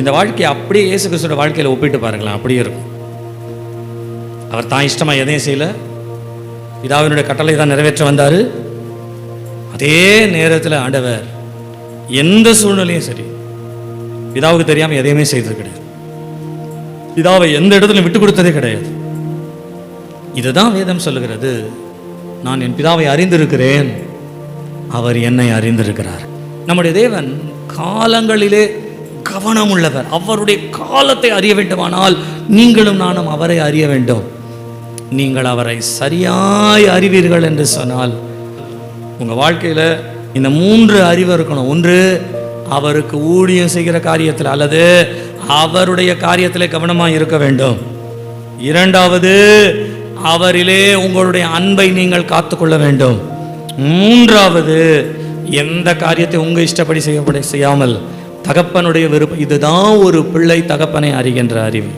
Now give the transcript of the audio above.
இந்த வாழ்க்கையை அப்படியே இயேசு கிறிஸ்துவோட வாழ்க்கையில் ஒப்பிட்டு பாருங்களேன் அப்படியே இருக்கும். அவர் தான் இஷ்டமா எதையும் செய்யல. பிதாவினுடைய கட்டளை தான் நிறைவேற்ற வந்தார். அதே நேரத்தில் ஆண்டவர் எந்த சூழ்நிலையும் சரி பிதாவுக்கு தெரியாமல் எதையுமே செய்தது கிடையாது. பிதாவை எந்த இடத்துல விட்டு கொடுத்ததே கிடையாது. இதுதான் வேதம் சொல்லுகிறது. நான் என் பிதாவை அறிந்திருக்கிறேன். அவர் என்னை அறிந்திருக்கிறார். நம்முடைய தேவன் காலங்களிலே கவனம் உள்ளவர் அவருடைய காலத்தை அறிய வேண்டுமானால் நீங்களும் நானும் அவரை அறிய வேண்டும். நீங்கள் அவரை சரியாய் அறிவீர்கள் என்று சொன்னால் உங்கள் வாழ்க்கையில் இந்த மூன்று அறிவு இருக்கணும். ஒன்று அவருக்கு ஊழியம் செய்கிற காரியத்தில் அல்லது அவருடைய காரியத்தில் கவனமாக இருக்க வேண்டும். இரண்டாவது அவரிலே உங்களுடைய அன்பை நீங்கள் காத்துக்கொள்ள வேண்டும். மூன்றாவது எந்த காரியத்தை உங்கள் இஷ்டப்படி செய்யப்பட செய்யாமல் தகப்பனுடைய விருப்பம். இதுதான் ஒரு பிள்ளை தகப்பனை அறிகின்ற அறிவு.